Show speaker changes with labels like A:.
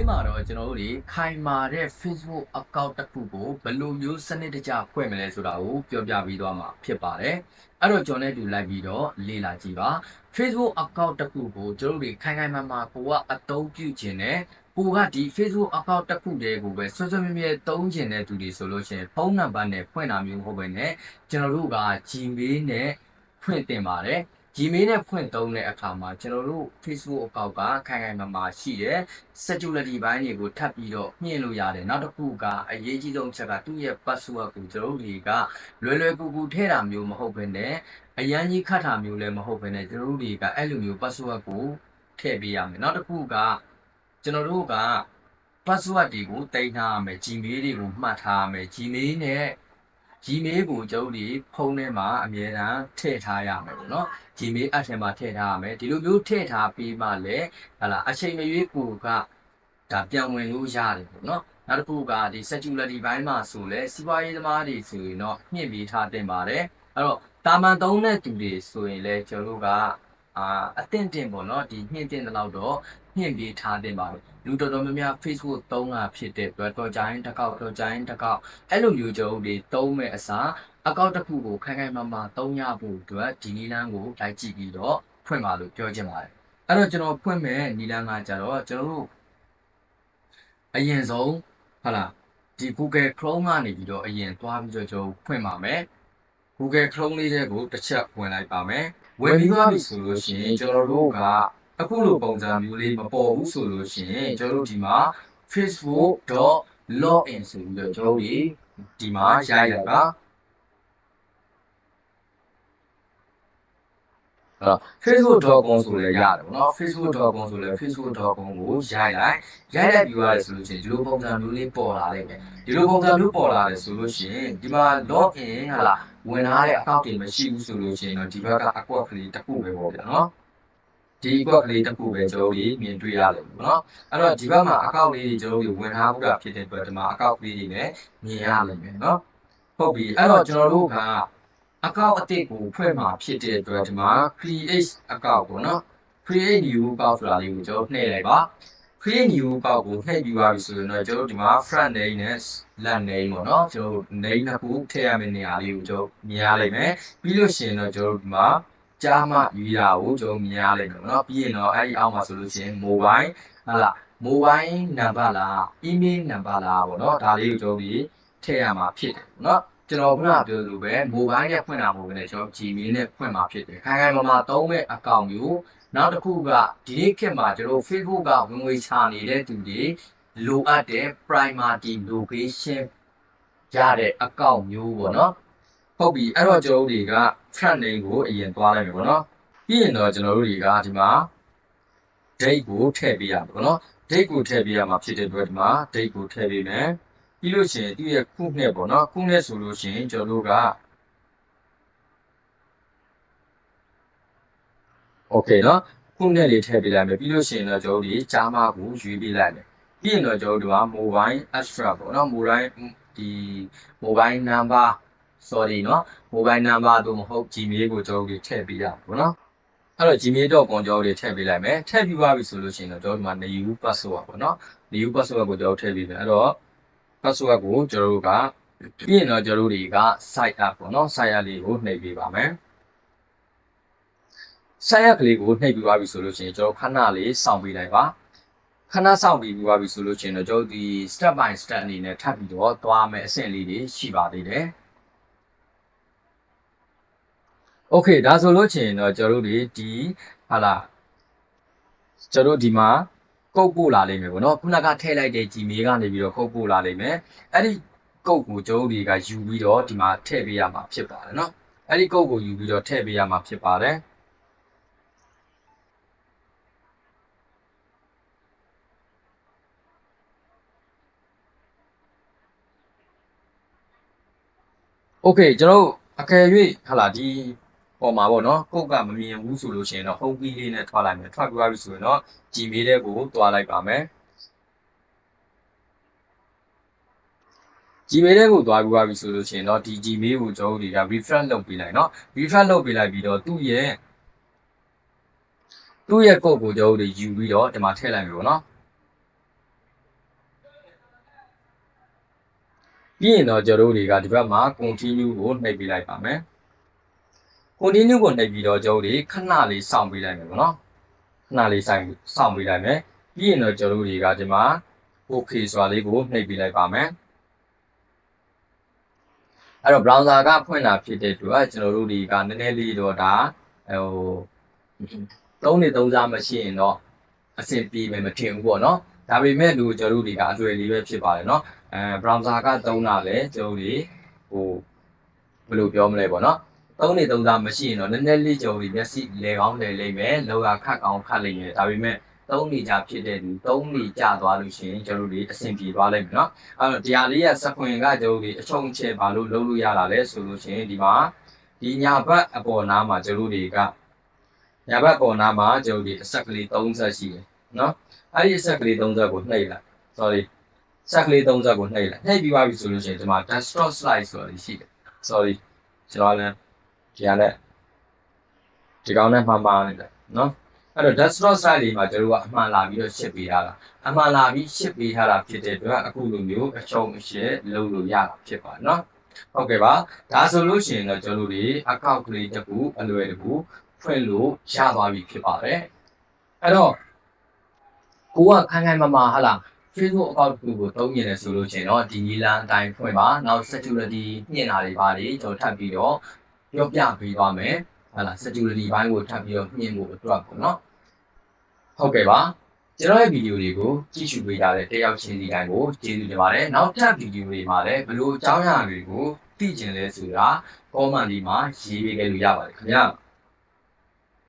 A: လေးမှာတော့ကျွန်တော်တို့တွေခိုင်မာတဲ့ Facebook account တစ်ခုကိုဘယ်လိုမျိုးစနစ်တကျဖွင့်မလဲဆိုတာကိုပြောပြပြီးသွားမှာဖြစ်ပါတယ်။အဲ့တော့ကျွန်တော်နဲ့တူလိုက်ပြီးတော့လေ့လာကြည့်ပါ။ Facebook account တစ်ခုကိုကျွန်တော်တို့တွေခိုင်ခိုင်မာမာကိုကအသုံးပြုခြင်းနဲ့ကိုကဒီ Facebook account တစ်ခုတည်းကိုပဲဆွဆွမြဲမြဲသုံးခြင်းတဲ့သူတွေဆိုလို့ရှိရင်ဖုန်းနံပါတ်နဲ့ဖွင့်တာမျိုးမဟုတ်ဘဲနဲ့ကျွန်တော်တို့က Gmail နဲ့ဖွင့်တင်ပါတယ်။ Gmail နဲ့ဖွင့်သုံးတဲ့အခါမှာကျွန်တော်တို့ Facebook account ကခိုင်ခိုင်မာမာရှိတယ် security ဘိုင်းတွေကိုထပ်ပြီးတော့မြင့်လို့ရတယ်နောက်တစ်ခုကအရေးကြီးဆုံးအချက်ကသူ့ရဲ့ password ကိုကျွန်တော်တို့တွေကလွယ်လွယ်ကူကူထည့်တာမျိုးမဟုတ်ဘဲနဲ့အရန်ကြီးခတ်တာမျိုးလည်းမဟုတ်ဘဲနဲ့ကျွန်တော်တို့တွေကအဲ့လိုမျိုး password ကိုထည့်ပေးရမယ်နောက်တစ်ခုကကျွန်တော်တို့က password တွေကိုတင်ထားရမယ် Gmail တွေကိုမှတ်ထားရမယ် Gmail နဲ့ Gmail ကိုကျွန်တော်တို့ဖုန်းထဲမှာအမြဲတမ်းထည့်ထားရမယ်ပေါ့နော် Gmail app ထဲမှာထည့်ထားရမယ်ဒီလိုမျိုးထည့်ထားပြီးမှလည်းဟာလာအချိန်မရွေးကိုကဒါပြန်ဝင်လို့ရတယ်ပေါ့နော်နောက်တစ်ခုကဒီ security ဘိုင်းမှာဆိုလဲစီးပွားရေးသမားတွေဆိုရင်တော့မြင့်ပြီးထားတင်ပါတယ်အဲ့တော့တာမန်သုံးတဲ့သူတွေဆိုရင်လည်းကျွန်တော်တို့က အာအသင့်တင်ပေါ့နော်ဒီမြင့်တင်တဲ့လောက်တော့မြင့်ပြီးထားတင်ပါတယ်လူတော်တော်များများ Facebook သုံးတာဖြစ်တဲ့အတွက်တော်ကြိုင်းတစ်ကောက်တော်ကြိုင်းတစ်ကောက်အဲ့လိုမျိုးကျွန်တော်တို့တွေသုံးမဲ့အစားအကောင့်တစ်ခုကိုခိုင်ခိုင်မာမာသုံးရဖို့အတွက်ဒီနည်းလမ်းကိုလိုက်ကြည့်ပြီးတော့ဖွင့်ပါလို့ပြောချင်ပါတယ်အဲ့တော့ကျွန်တော်ဖွင့်မဲ့နည်းလမ်းကကြတော့ကျွန်တော်တို့အရင်ဆုံးဟာလားဒီ Google Chrome ကနေပြီးတော့အရင်သွားပြီးတော့ကျွန်တော်ဖွင့်ပါမယ် Google Chrome လေးတဲ့ကိုတစ်ချက်ဝင်လိုက်ပါမယ် ဝင်ပြီးသွားပြီဆိုလို့ရှိရင်ကျွန်တော်တို့ကအခုလိုပုံစံမျိုးလေးမပေါ်ဘူးဆိုလို့ရှိရင်ကျွန်တော်တို့ဒီမှာ facebook.login ဆိုပြီးတော့ကျွန်တော်တို့ဒီမှာရိုက်လိုက်ပါ အဲ့တော့ facebook.com ဆိုလည်းရတယ်ပေါ့နော် facebook.com ဆိုလည်း facebook.com ကိုရိုက်လိုက်ရိုက်လိုက်ပြီးရတယ်ဆိုလို့ရှိရင်ဒီလိုပုံစံမျိုးလေးပေါ်လာလိမ့်မယ်ဒီလိုပုံစံမျိုးပေါ်လာတယ်ဆိုလို့ရှိရင်ဒီမှာ login ဟာလားဝင်ထားတဲ့ account တွေမရှိဘူးဆိုလို့ရှိရင်တော့ဒီဘက်ကအကွက်ကလေးတစ်ခုပဲပေါ့ဗျာနော်ဒီအကွက်ကလေးတစ်ခုပဲကျွန်တော်တို့မြင်တွေ့ရတယ်ပေါ့နော်အဲ့တော့ဒီဘက်မှာ account လေးတွေကျွန်တော်တို့ဝင်ထားဖို့တာဖြစ်တဲ့အတွက်ဒီမှာ account လေးတွေလည်းမြင်ရလိမ့်မယ်နော်ဟုတ်ပြီအဲ့တော့ကျွန်တော်တို့က အကောင့်အသစ်ကိုဖွင့်မှာဖြစ်တဲ့အတွက်ဒီမှာ create account ပေါ့နော် create new account ဆိုတာလေးကိုကျွန်တော်နှိပ်လိုက်ပါ create new account ကိုနှိပ်ပြီးသွားပြီဆိုရင်တော့ကျွန်တော်တို့ဒီမှာ front name နဲ့ last name ပေါ့နော်ကျွန်တော်တို့ name နှစ်ခုထည့်ရမယ့်နေရာလေးကိုကျွန်တော်မြင်ရလိမ့်မယ်ပြီးလို့ရှိရင်တော့ကျွန်တော်တို့ဒီမှာကြားမှယူရကိုကျွန်တော်မြင်ရလိမ့်မယ်ပေါ့နော်ပြီးရင်တော့အဲ့ဒီအောက်မှာဆိုလို့ရှိရင် mobile ဟာလား mobile number လား email number လားပေါ့နော်ဒါလေးကိုကျွန်တော်ဒီထည့်ရမှာဖြစ်တယ်ပေါ့နော် ကျွန်တော်ခုနကပြောသလိုပဲ mobile နဲ့ဖွင့်တာမဟုတ်ဘဲနဲ့ကျွန်တော် Gmail နဲ့ဖွင့်မှာဖြစ်တယ်ခိုင်ခိုင်မာမာသုံးမဲ့ account မျိုးနောက်တစ်ခုကဒီနေ့ခေတ်မှာကျွန်တော် Facebook ကဝင်ငွေချနေတဲ့သူတွေလိုအပ်တဲ့ primary location ရတဲ့ account မျိုးပေါ့နော်ဟုတ်ပြီအဲ့တော့ကျွန်တော်တို့တွေက front name ကိုအရင်သွားလိုက်မယ်ပေါ့နော်ပြီးရင်တော့ကျွန်တော်တို့တွေကဒီမှာ date ကိုထည့်ပေးရမှာပေါ့နော် date ကိုထည့်ပေးရမှာဖြစ်တဲ့အတွက်ဒီမှာ date ကိုထည့်ပေးမယ် ပြီးလို့ရှိရင်သူ့ရဲ့ခုနှစ်ပေါ့နော်ခုနှစ်ဆိုလို့ရှိရင်ကျွန်တော်တို့က Okay နော်ခုနှစ်လေးထည့်ပေးလိုက်မယ်ပြီးလို့ရှိရင်တော့ကျွန်တော်တို့ဒီကြားမကိုရွေးပေးလိုက်မယ်ပြီးရင်တော့ကျွန်တော်တို့က mobile extra ပေါ့နော် mobile ဒီ mobile number sorry နော် mobile number တို့မဟုတ် Gmail ကိုကျွန်တော်တို့ထည့်ပေးရပါပေါ့နော်အဲ့တော့ gmail.com ကျွန်တော်တို့ထည့်ပေးလိုက်မယ်ထည့်ပြီးသွားပြီဆိုလို့ရှိရင်တော့ကျွန်တော်ဒီမှာ new password ပေါ့နော် new password ကိုကျွန်တော်ထည့်ပေးမယ်အဲ့တော့ password ကိုကျွန်တော်တို့ကပြီးရင်တော့ကျွန်တော်တို့တွေက site up ပေါ့နော် site up လေးကိုနှိပ်ပေးပါမယ် site up ကလေးကိုနှိပ်ပြီးသွားပြီဆိုလို့ရှိရင်ကျွန်တော်ခဏလေးစောင့်ပေးလိုက်ပါခဏစောင့်ပြီးပြီးသွားပြီဆိုလို့ရှိရင်တော့ကျွန်တော်ဒီ step by step အနေနဲ့ထပ်ပြီးတော့သွားမယ်အဆင့်လေးတွေရှိပါသေးတယ် Okay ဒါဆိုလို့ချင်းတော့ကျွန်တော်တို့ဒီဒီဟာလာကျွန်တော်တို့ဒီမှာ ကုတ်ပို့လာလိမ့်မယ်ပေါ့နော်ခုနကထည့်လိုက်တဲ့ Gmail ကနေပြီးတော့ကုတ်ပို့လာလိမ့်မယ်အဲ့ဒီကုတ်ကိုကျွန်တော်တို့တွေကယူပြီးတော့ဒီမှာထည့်ပေးရမှာဖြစ်ပါတယ်နော်အဲ့ဒီကုတ်ကိုယူပြီးတော့ထည့်ပေးရမှာဖြစ်ပါတယ်โอเคကျွန်တော်တို့အကယ်၍ဟာလာဒီ ပေါ်မှာပေါ့နော်ခုတ်ကမမြင်ဘူးဆိုလို့ရှိရင်တော့ဟုံးကီးလေးနဲ့ထွက်လိုက်မယ်ထွက်သွားပြီဆိုရင်တော့ကြည်မေးတဲ့ကိုသွားလိုက်ပါမယ်ကြည်မေးတဲ့ကိုသွားပြီးပါပြီဆိုလို့ရှိရင်တော့ဒီကြည်မေးကိုကျွန်တော်တို့က refresh လုပ်ပေးလိုက်เนาะ refresh လုပ်ပေးလိုက်ပြီးတော့သူ့ရဲ့သူ့ရဲ့ကုတ်ကိုကျွန်တော်တို့ယူပြီးတော့ဒီမှာထည့်လိုက်ပြီပေါ့เนาะပြီးရင်တော့ကျွန်တော်တို့တွေကဒီဘက်မှာ continue ကိုနှိပ်ပေးလိုက်ပါမယ် continue ကိုနှိပ်ပြီးတော့ကျွန်တော်တို့တွေခဏလေးစောင့်ပေးလိုက်မယ်ပေါ့နော်ခဏလေးဆိုင်စောင့်ပေးလိုက်မယ်ပြီးရင်တော့ကျွန်တော်တို့တွေကဒီမှာ okay ဆိုတာလေးကိုနှိပ်ပေးလိုက်ပါမယ်အဲ့တော့ browser ကဖွင့်တာဖြစ်တဲ့အတွက်ကျွန်တော်တို့တွေကနည်းနည်းလေးတော့ဒါဟိုသုံးနေသုံးစားမရှိရင်တော့အဆင်ပြေမယ်မထင်ဘူးပေါ့နော်ဒါပေမဲ့လူကျွန်တော်တို့တွေကအကျွေလေးပဲဖြစ်ပါတယ်နော်အဲ browser ကသုံးတာလဲကျွန်တော်တို့တွေဟိုဘယ်လိုပြောမလဲပေါ့နော် သုံးနေသုံးစားမရှိရင်တော့နည်းနည်းလေးကျွန်တော်တို့မျက်စိလဲကောင်းလဲလိမ့်မယ်လောကခတ်ကောင်းခတ်လိမ့်မယ်ဒါပေမဲ့သုံးနေကြဖြစ်တဲ့လူသုံးနေကြသွားလို့ရှိရင်ကျွန်တော်တို့တွေအဆင်ပြေသွားလိမ့်မယ်နော်အဲ့တော့ဒီဟာလေးရဲ့စခွင်ကကျွန်တော်တို့တွေအချုံချဲဘာလို့လုပ်လို့ရတာလဲဆိုလို့ရှိရင်ဒီမှာဒီညာဘက်အပေါ်နားမှာကျွန်တော်တို့တွေကညာဘက်ပေါ်နားမှာကျွန်တော်တို့တွေအဆက်ကလေး30ရှိတယ်နော်အဲ့ဒီအဆက်ကလေး30ကိုနှိပ်လိုက် sorry ဆက်ကလေး30ကိုနှိပ်လိုက်နှိပ်ပြီးသွားပြီဆိုလို့ရှိရင်ဒီမှာ desktop slide ဆိုတာရှိတယ် sorry ကျွန်တော်လည်း ဒီကလည်းဒီကောင်းနဲ့မှန်ပါနေတယ်နော်အဲ့တော့ desktop slide လေးမှာကျွန်တော်တို့ကအမှန်လာပြီးတော့ ship ပေးထားတာအမှန်လာပြီး ship ပေးထားတာဖြစ်တဲ့အတွက်အခုလိုမျိုးအချုံအရှက်လုပ်လို့ရတာဖြစ်ပါနော်ဟုတ်ကဲ့ပါဒါဆိုလို့ရှိရင်တော့ကျွန်တော်တို့ဒီ account ကလေးတစ်ခုအလွယ်တကူဖွင့်လို့ရသွားပြီဖြစ်ပါတယ်အဲ့တော့ကိုကခိုင်ခိုင်မာမာဟာလား Facebook account တစ်ခုကိုသုံးနေတယ်ဆိုလို့ရှိရင်တော့ဒီနီလန်အတိုင်းဖွင့်ပါနောက် security ညှင့်တာတွေပါတယ်ကျွန်တော်ထပ်ပြီးတော့ ပြောပြပေးသွားမယ်ဟာလား security ဘိုင်းကိုထပ်ပြီးတော့ညှင့်ဖို့အတွက်ပေါ့နော်ဟုတ်ကဲ့ပါကျွန်တော်ရဲ့ဗီဒီယိုတွေကိုကြည့်ရှုပေးကြတဲ့တက်ရောက်ချင်းစီတိုင်းကိုကျေးဇူးတင်ပါတယ်နောက်ထပ်ဗီဒီယိုတွေမှာလည်းဘယ်လိုအကြောင်းအရာတွေကိုသိကျင်လဲဆိုတာ comment ဒီမှာရေးပေးခဲ့လို့ရပါတယ်ခင်ဗျာ